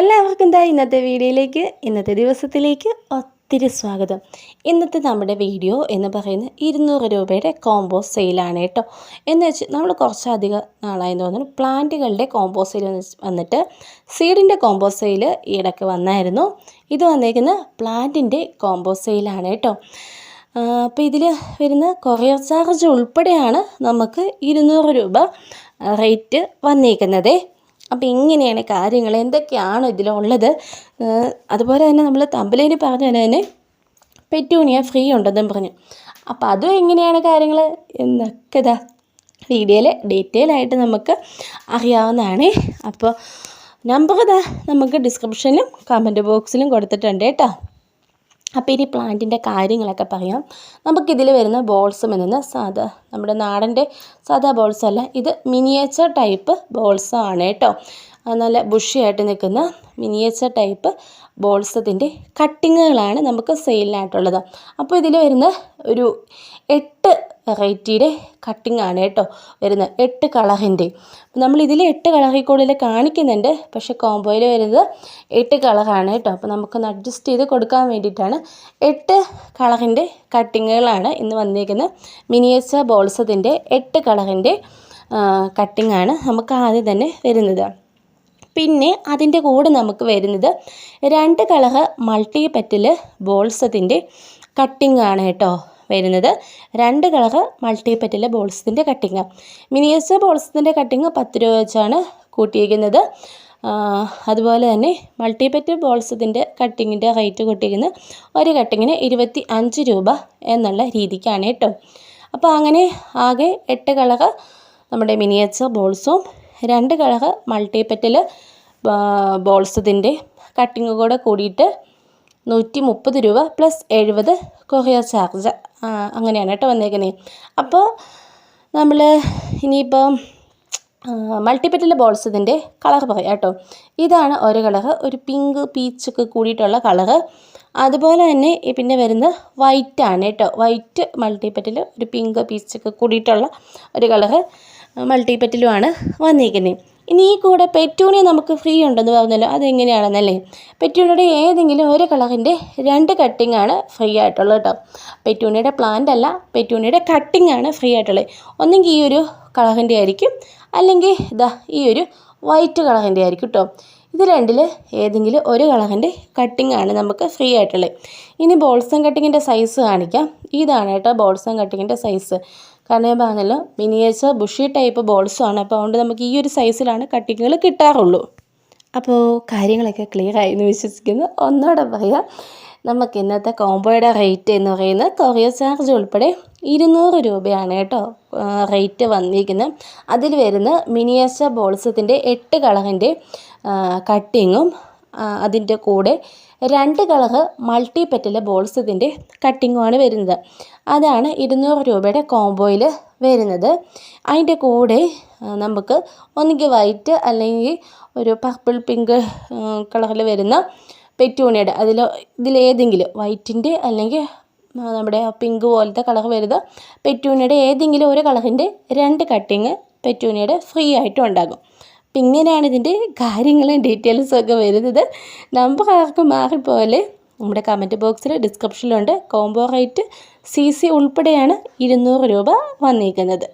എല്ലാവർക്കും എന്താ ഇന്നത്തെ വീഡിയോയിലേക്ക് ഇന്നത്തെ ദിവസത്തിലേക്ക് ഒത്തിരി സ്വാഗതം. ഇന്നത്തെ നമ്മുടെ വീഡിയോ എന്ന് പറയുന്നത് ഇരുന്നൂറ് രൂപയുടെ കോംബോ സെയിലാണ് കേട്ടോ. എന്ന് വെച്ച് നമ്മൾ കുറച്ചധികം നാളായി തോന്നുന്നു പ്ലാന്റുകളുടെ കോംബോ സെയിൽ വന്നിട്ട് സീഡിന്റെ കോംബോ സെയിൽ ഈയിടയ്ക്ക് വന്നായിരുന്നു. ഇത് വന്നേക്കുന്ന പ്ലാന്റിന്റെ കോംബോ സെയിലാണ് കേട്ടോ. അപ്പോൾ ഇതിൽ വരുന്ന കൊറിയർ ചാർജ് ഉൾപ്പെടെയാണ് നമുക്ക് ഇരുന്നൂറ് രൂപ റേറ്റ് വന്നേക്കുന്നത്. അപ്പോൾ ഇങ്ങനെയാണ് കാര്യങ്ങൾ. എന്തൊക്കെയാണ് ഇതിലുള്ളത്? അതുപോലെ തന്നെ നമ്മൾ തമ്പലേന് പറഞ്ഞ തന്നെ പെറ്റൂണിയ ഫ്രീ ഉണ്ടെന്നും പറഞ്ഞു. അപ്പോൾ അതും എങ്ങനെയാണ് കാര്യങ്ങൾ? എന്നൊക്കെ ഇതാ വീഡിയോയിൽ ഡീറ്റെയിൽ ആയിട്ട് നമുക്ക് അറിയാവുന്നതാണ്. അപ്പോൾ നമ്പർ ഇതാ നമുക്ക് ഡിസ്ക്രിപ്ഷനിലും കമന്റ് ബോക്സിലും കൊടുത്തിട്ടുണ്ട് കേട്ടോ. അപ്പോൾ ഇനി പ്ലാന്റിന്റെ കാര്യങ്ങളൊക്കെ പറയാം. നമുക്കിതിൽ വരുന്ന ബോൾസ് എന്നത് സാധാ നമ്മുടെ നാടന്റെ സാധാ ബോൾസ് അല്ല. ഇത് മിനിയേച്ചർ ടൈപ്പ് ബോൾസ് ആണ് കേട്ടോ. നല്ല ബുഷിയായിട്ട് നിൽക്കുന്ന മിനിയേച്ചർ ടൈപ്പ് ബോൾസത്തിന്റെ കട്ടിങ്ങുകളാണ് നമുക്ക് സെയിലിനായിട്ടുള്ളത്. അപ്പോൾ ഇതിൽ വരുന്ന ഒരു എട്ട് വെറൈറ്റിയുടെ കട്ടിംഗ് ആണ് കേട്ടോ വരുന്നത്. എട്ട് കളറിന്റെ നമ്മൾ ഇതിൽ എട്ട് കളറിൽ കൂടുതൽ കാണിക്കുന്നുണ്ട്. പക്ഷേ കോംബോയിൽ വരുന്നത് എട്ട് കളറാണ് കേട്ടോ. അപ്പോൾ നമുക്കൊന്ന് അഡ്ജസ്റ്റ് ചെയ്ത് കൊടുക്കാൻ വേണ്ടിയിട്ടാണ് എട്ട് കളറിന്റെ കട്ടിങ്ങുകളാണ് ഇന്ന് വന്നിരിക്കുന്നത്. മിനിയേച്ചർ ബോൾസത്തിന്റെ എട്ട് കളറിന്റെ കട്ടിങ്ങാണ് നമുക്ക് ആദ്യം തന്നെ വരുന്നത്. പിന്നെ അതിന്റെ കൂടെ നമുക്ക് വരുന്നത് രണ്ട് കളർ മൾട്ടി പെറ്റൽ ബോൾസത്തിന്റെ കട്ടിംഗ് ആണ് കേട്ടോ വരുന്നത്. രണ്ട് കളർ മൾട്ടി പെറ്റൽ ബോൾസിന്റെ കട്ടിങ് മിനിയേച്ചർ ബോൾസിന്റെ കട്ടിങ് പത്ത് രൂപ വെച്ചാണ് കൂട്ടിയിരിക്കുന്നത്. അതുപോലെ തന്നെ മൾട്ടി പെറ്റൽ ബോൾസിന്റെ കട്ടിങ്ങിന്റെ റേറ്റ് കൂട്ടിയിരിക്കുന്നത് ഒരു കട്ടിങ്ങിന് ഇരുപത്തി അഞ്ച് രൂപ എന്നുള്ള രീതിക്കാണ് കേട്ടോ. അപ്പോൾ അങ്ങനെ ആകെ എട്ട് കളർ നമ്മുടെ മിനിയേച്ചർ ബോൾസും രണ്ട് കളർ മൾട്ടി പെറ്റൽ ബോൾസതിന്റെ കട്ടിങ് കൂടെ കൂടിയിട്ട് നൂറ്റി മുപ്പത് രൂപ പ്ലസ് എഴുപത് കൊറിയർ ചാർജ്. അങ്ങനെയാണ് കേട്ടോ വന്നേക്കുന്നത് അപ്പോൾ നമ്മൾ ഇനിയിപ്പം മൾട്ടിപ്പറ്റിലെ ബോൾസ് ഇതിന്റെ കളർ പറയാം കേട്ടോ. ഇതാണ് ഒരു കളറ് ഒരു പിങ്ക് പീച്ചൊക്കെ കൂടിയിട്ടുള്ള കളറ്. അതുപോലെ തന്നെ പിന്നെ വരുന്ന വൈറ്റ് ആണ് കേട്ടോ. വൈറ്റ് മൾട്ടിപ്പറ്റിൽ ഒരു പിങ്ക് പീച്ചൊക്കെ കൂടിയിട്ടുള്ള ഒരു കളറ്. മൾട്ടിപ്പറ്റിലുമാണ് വന്നിരിക്കുന്നത്. ഇനി ഈ കൂടെ പെറ്റൂണി നമുക്ക് ഫ്രീ ഉണ്ടെന്ന് പറഞ്ഞല്ലോ അതെങ്ങനെയാണെന്നല്ലേ? പെറ്റൂണിയുടെ ഏതെങ്കിലും ഒരു കളറിന്റെ രണ്ട് കട്ടിംഗ് ആണ് ഫ്രീ ആയിട്ടുള്ളത് കേട്ടോ. പെറ്റൂണിയുടെ പ്ലാന്റ് അല്ല പെറ്റൂണിയുടെ കട്ടിംഗ് ആണ് ഫ്രീ ആയിട്ടുള്ളത്. ഒന്നെങ്കിൽ ഈ ഒരു കളറിന്റെ ആയിരിക്കും അല്ലെങ്കിൽ ഇതാ ഈ ഒരു വൈറ്റ് കളറിന്റെ ആയിരിക്കും കേട്ടോ. ഇത് രണ്ടിൽ ഏതെങ്കിലും ഒരു കളറിന്റെ കട്ടിംഗ് ആണ് നമുക്ക് ഫ്രീ ആയിട്ടുള്ളത്. ഇനി ബോൾസം കട്ടിങ്ങിന്റെ സൈസ് കാണിക്കാം. ഇതാണ് കേട്ടോ ബോൾസം കട്ടിങ്ങിന്റെ സൈസ് കാരണം ഞാൻ പറഞ്ഞല്ലോ മിനിയേച്ചർ ബുഷി ടൈപ്പ് ബോൾസുമാണ് അപ്പോൾ അതുകൊണ്ട് നമുക്ക് ഈ ഒരു സൈസിലാണ് കട്ടിങ്ങുകൾ കിട്ടാറുള്ളൂ. അപ്പോൾ കാര്യങ്ങളൊക്കെ ക്ലിയർ ആയി എന്ന് വിശ്വസിക്കുന്നു. ഒന്നുകൂടെ പറയാം. നമുക്ക് ഇന്നത്തെ കോംബോയുടെ റേറ്റ് എന്ന് പറയുന്നത് കൊറിയർ ചാർജ് ഉൾപ്പെടെ ഇരുന്നൂറ് രൂപയാണ് കേട്ടോ റേറ്റ് വന്നിരിക്കുന്നത്. അതിൽ വരുന്ന മിനിയേച്ചർ ബോൾസത്തിന്റെ എട്ട് കളറിന്റെ കട്ടിങ്ങും അതിന്റെ കൂടെ രണ്ട് കളറ് മൾട്ടി പെറ്റൽ ബോൾസ് ഇതിന്റെ കട്ടിങ്ങുമാണ് വരുന്നത്. അതാണ് ഇരുന്നൂറ് രൂപയുടെ കോംബോയിൽ വരുന്നത്. അതിന്റെ കൂടെ നമുക്ക് ഒന്നുകിൽ വൈറ്റ് അല്ലെങ്കിൽ ഒരു പർപ്പിൾ പിങ്ക് കളറിൽ വരുന്ന പെറ്റൂണിയുടെ അതിൽ ഇതിലേതെങ്കിലും വൈറ്റിന്റെ അല്ലെങ്കിൽ നമ്മുടെ പിങ്ക് പോലത്തെ കളർ വരുന്ന പെറ്റൂണിയുടെ ഏതെങ്കിലും ഒരു കളറിന്റെ രണ്ട് കട്ടിങ് പെറ്റൂണിയുടെ ഫ്രീ ആയിട്ടും ഉണ്ടാകും. അപ്പം ഇങ്ങനെയാണ് ഇതിന്റെ കാര്യങ്ങളും ഡീറ്റെയിൽസും ഒക്കെ വരുന്നത്. നമ്പർ ആർക്കും മാറിപ്പോലെ നമ്മുടെ കമന്റ് ബോക്സിൽ ഡിസ്ക്രിപ്ഷനിലുണ്ട് കോംബോ റേറ്റ് സി സി ഉൾപ്പെടെയാണ് ഇരുന്നൂറ് രൂപ വന്നിരിക്കുന്നത്